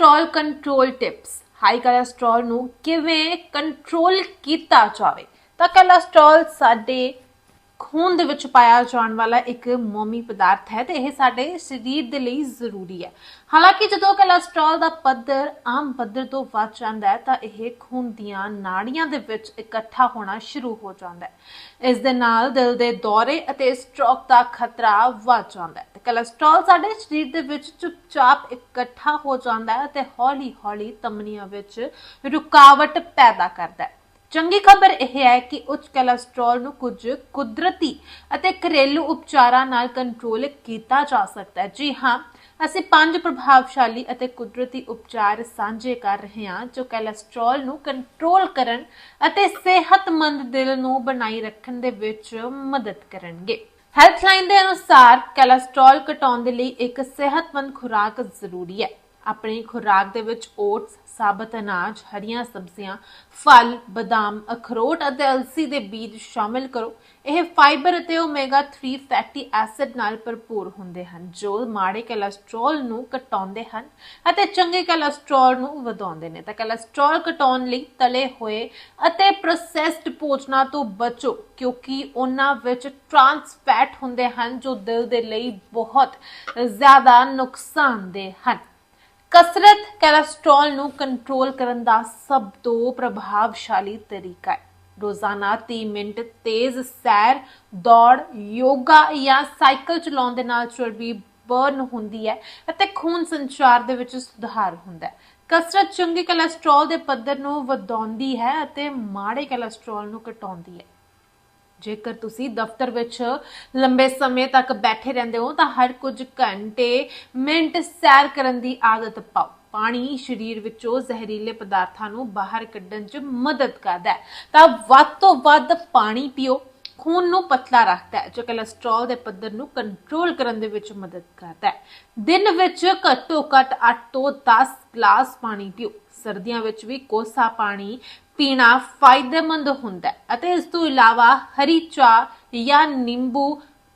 Cholesterol control tips high cholesterol ਨੂੰ ਕਿਵੇਂ control ਕੀਤਾ ਜਾਵੇ? ਤਾਂ ਕੋਲੇਸਟ੍ਰੋਲ ਸਾਡੇ ਖੂਨ ਦੇ ਵਿੱਚ ਪਾਇਆ ਜਾਣ ਵਾਲਾ ਇੱਕ ਮੋਮੀ ਪਦਾਰਥ ਹੈ ਤੇ ਇਹ ਸਾਡੇ ਸਰੀਰ ਦੇ ਲਈ ਜ਼ਰੂਰੀ ਹੈ। ਹਾਲਾਂਕਿ ਜਦੋਂ ਕੋਲੇਸਟ੍ਰੋਲ ਦਾ ਪੱਧਰ, ਆਮ ਪੱਧਰ ਤੋਂ ਵੱਧ ਜਾਂਦਾ ਹੈ, ਤਾਂ ਇਹ ਖੂਨ ਦੀਆਂ ਨਾੜੀਆਂ ਦੇ ਵਿੱਚ ਇਕੱਠਾ ਹੋਣਾ ਸ਼ੁਰੂ ਹੋ ਜਾਂਦਾ ਹੈ। ਇਸ ਦੇ ਨਾਲ ਦਿਲ ਦੇ ਦੌਰੇ ਅਤੇ ਸਟ੍ਰੋਕ ਦਾ ਖਤਰਾ ਵੱਧ ਜਾਂਦਾ ਹੈ। ਤੇ ਕੋਲੇਸਟ੍ਰੋਲ ਸਾਡੇ ਸਰੀਰ ਦੇ ਵਿੱਚ ਚੁੱਪਚਾਪ ਇਕੱਠਾ ਹੋ ਜਾਂਦਾ ਹੈ ਤੇ ਹੌਲੀ-ਹੌਲੀ ਤਮਨੀਆਂ ਵਿੱਚ ਰੁਕਾਵਟ ਪੈਦਾ ਕਰਦਾ ਹੈ। ਚੰਗੀ ਖਬਰ ਇਹ ਹੈ ਕਿ ਉੱਚ ਕੋਲੇਸਟ੍ਰੋਲ ਨੂੰ ਕੁਝ ਕੁਦਰਤੀ ਅਤੇ ਘਰੇਲੂ ਉਪਚਾਰਾਂ ਨਾਲ ਕੰਟਰੋਲ ਕੀਤਾ ਜਾ ਸਕਦਾ ਹੈ। ਜੀ ਹਾਂ, ਅਸੀਂ ਪੰਜ ਪ੍ਰਭਾਵਸ਼ਾਲੀ ਅਤੇ ਕੁਦਰਤੀ ਉਪਚਾਰ ਸਾਂਝੇ ਕਰ ਰਹੇ ਹਾਂ ਜੋ ਕੋਲੇਸਟ੍ਰੋਲ ਨੂੰ ਕੰਟਰੋਲ ਕਰਨ ਅਤੇ ਸਿਹਤਮੰਦ ਦਿਲ ਨੂੰ ਬਣਾਈ ਰੱਖਣ ਦੇ ਵਿੱਚ ਮਦਦ ਕਰਨਗੇ। ਹੈਲਥਲਾਈਨ ਦੇ ਅਨੁਸਾਰ ਕੋਲੇਸਟ੍ਰੋਲ ਘਟਾਉਣ ਦੇ ਲਈ ਇੱਕ ਸਿਹਤਮੰਦ ਖੁਰਾਕ ਜ਼ਰੂਰੀ ਹੈ। ਆਪਣੀ ਖੁਰਾਕ ਦੇ ਵਿੱਚ ਓਟਸ ਸਾਬਤ ਅਨਾਜ ਹਰੀਆਂ ਸਬਜ਼ੀਆਂ, ਫਲ, ਬਦਾਮ, ਅਖਰੋਟ ਅਤੇ ਅਲਸੀ ਦੇ ਬੀਜ ਸ਼ਾਮਿਲ ਕਰੋ। ਇਹ ਫਾਈਬਰ ਅਤੇ ਓਮੇਗਾ 3 ਫੈਟੀ ਐਸਿਡ ਨਾਲ ਭਰਪੂਰ ਹੁੰਦੇ ਹਨ, ਜੋ ਮਾੜੇ ਕੋਲੇਸਟ੍ਰੋਲ ਨੂੰ ਘਟਾਉਂਦੇ ਹਨ ਅਤੇ ਚੰਗੇ ਕੋਲੇਸਟ੍ਰੋਲ ਨੂੰ ਵਧਾਉਂਦੇ ਨੇ। ਤਾਂ ਕੋਲੇਸਟ੍ਰੋਲ ਘਟਾਉਣ ਲਈ ਤਲੇ ਹੋਏ ਅਤੇ ਪ੍ਰੋਸੈਸਡ ਭੋਜਨਾਂ ਤੋਂ ਬਚੋ, ਕਿਉਂਕਿ ਉਹਨਾਂ ਵਿੱਚ ਟਰਾਂਸ ਫੈਟ ਹੁੰਦੇ ਹਨ, ਜੋ ਦਿਲ ਦੇ ਲਈ ਬਹੁਤ ਜ਼ਿਆਦਾ ਨੁਕਸਾਨਦੇਹ ਹਨ। ਕਸਰਤ ਕੋਲੇਸਟ੍ਰੋਲ ਨੂੰ ਕੰਟਰੋਲ ਕਰਨ ਦਾ ਸਭ ਤੋਂ ਪ੍ਰਭਾਵਸ਼ਾਲੀ ਤਰੀਕਾ ਹੈ। ਰੋਜ਼ਾਨਾ 30 ਮਿੰਟ ਤੇਜ਼ ਸੈਰ, ਦੌੜ, ਯੋਗਾ ਜਾਂ ਸਾਈਕਲ ਚਲਾਉਣ ਦੇ ਨਾਲ ਚਰਬੀ ਬਰਨ ਹੁੰਦੀ ਹੈ ਅਤੇ ਖੂਨ ਸੰਚਾਰ ਦੇ ਵਿੱਚ ਸੁਧਾਰ ਹੁੰਦਾ ਹੈ। ਕਸਰਤ ਚੰਗੇ ਕੋਲੇਸਟ੍ਰੋਲ ਦੇ ਪੱਧਰ ਨੂੰ ਵਧਾਉਂਦੀ ਹੈ ਅਤੇ ਮਾੜੇ ਕੋਲੇਸਟ੍ਰੋਲ ਨੂੰ ਘਟਾਉਂਦੀ ਹੈ। ਜੇਕਰ ਤੁਸੀਂ ਦਫ਼ਤਰ ਵਿੱਚ ਲੰਬੇ ਸਮੇਂ ਤੱਕ ਬੈਠੇ ਰਹਿੰਦੇ ਹੋ, ਤਾਂ ਹਰ ਕੁਝ ਘੰਟੇ, ਮਿੰਟ ਸੈਰ ਕਰਨ ਦੀ ਆਦਤ ਪਾਓ। ਪਾਣੀ ਸਰੀਰ ਵਿੱਚੋਂ ਜ਼ਹਿਰੀਲੇ ਪਦਾਰਥਾਂ ਨੂੰ ਬਾਹਰ ਕੱਢਣ 'ਚ ਮਦਦ ਕਰਦਾ ਹੈ। ਤਾਂ ਵੱਧ ਤੋਂ ਵੱਧ ਪਾਣੀ ਪੀਓ। ਖੂਨ ਨੂੰ ਪਤਲਾ ਰੱਖਦਾ ਹੈ, ਜੋ ਕੋਲੇਸਟ੍ਰੋਲ ਦੇ ਪੱਧਰ ਨੂੰ ਕੰਟਰੋਲ ਕਰਨ ਦੇ ਵਿੱਚ ਮਦਦ ਕਰਦਾ ਹੈ। ਦਿਨ ਵਿੱਚ ਘੱਟੋ ਘੱਟ 8 ਤੋਂ 10 ਗਲਾਸ ਪਾਣੀ ਪੀਓ। ਸਰਦੀਆਂ ਵਿੱਚ ਵੀ ਕੋਸਾ ਪਾਣੀ ਪੀਣਾ ਫਾਇਦੇਮੰਦ ਹੁੰਦਾ ਹੈ। ਅਤੇ ਇਸ ਤੋਂ ਇਲਾਵਾ ਹਰੀ ਚਾਹ ਜਾਂ ਨਿੰਬੂ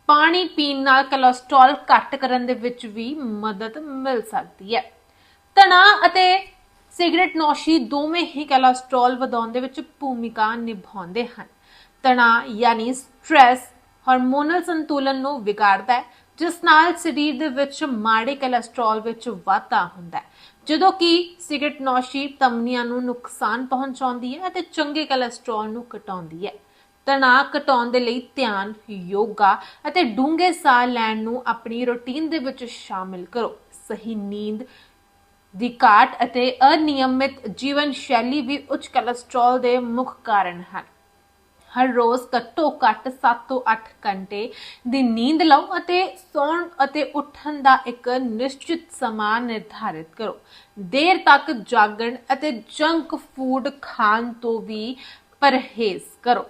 ਪਾਣੀ ਪੀਣ ਨਾਲ ਕੋਲੇਸਟ੍ਰੋਲ ਘੱਟ ਕਰਨ ਦੇ ਵਿੱਚ ਵੀ ਮਦਦ ਮਿਲ ਸਕਦੀ ਹੈ। ਤਣਾ ਅਤੇ ਸਿਗਰਟ ਨੋਸ਼ੀ ਦੋਵੇਂ ਹੀ ਕੋਲੇਸਟ੍ਰੋਲ ਵਧਾਉਣ ਦੇ ਵਿੱਚ ਭੂਮਿਕਾ ਨਿਭਾਉਂਦੇ ਹਨ। ਤਣਾਅ ਯਾਨੀ ਸਟ੍ਰੈਸ ਹਾਰਮੋਨਲ ਸੰਤੁਲਨ ਨੂੰ ਵਿਗਾੜਦਾ ਹੈ ਜਿਸ ਨਾਲ ਸਰੀਰ ਦੇ ਵਿੱਚ ਮਾੜੇ ਕੋਲੇਸਟ੍ਰੋਲ ਵਿੱਚ ਵਾਧਾ ਹੁੰਦਾ ਹੈ। ਜਦੋਂ ਕਿ ਸਿਗਰਟ ਨੌਸ਼ੀ ਤਮਨੀਆਂ ਨੂੰ ਨੁਕਸਾਨ ਪਹੁੰਚਾਉਂਦੀ ਹੈ ਅਤੇ ਚੰਗੇ ਕੋਲੇਸਟ੍ਰੋਲ ਨੂੰ ਘਟਾਉਂਦੀ ਹੈ। ਤਣਾਅ ਘਟਾਉਣ ਦੇ ਲਈ ਧਿਆਨ, ਯੋਗਾ ਅਤੇ ਡੂੰਘੇ ਸਾਹ ਲੈਣ ਨੂੰ ਆਪਣੀ ਰੁਟੀਨ ਦੇ ਵਿੱਚ ਸ਼ਾਮਿਲ ਕਰੋ। ਸਹੀ ਨੀਂਦ ਦੀ ਘਾਟ ਅਤੇ ਅਨਿਯਮਿਤ ਜੀਵਨ ਸ਼ੈਲੀ ਵੀ ਉੱਚ ਕੋਲੇਸਟ੍ਰੋਲ ਦੇ ਮੁੱਖ ਕਾਰਨ ਹਨ। ਹਰ ਰੋਜ਼ ਘੱਟੋ ਘੱਟ 7 ਤੋਂ 8 ਘੰਟੇ ਦੀ ਨੀਂਦ ਲਓ ਅਤੇ ਸੌਣ ਅਤੇ ਉੱਠਣ ਦਾ ਇੱਕ ਨਿਸ਼ਚਿਤ ਸਮਾਂ ਨਿਰਧਾਰਿਤ ਕਰੋ। ਦੇਰ ਤੱਕ ਜਾਗਣ ਅਤੇ ਜੰਕ ਫੂਡ ਖਾਣ ਤੋਂ ਵੀ ਪਰਹੇਜ਼ ਕਰੋ।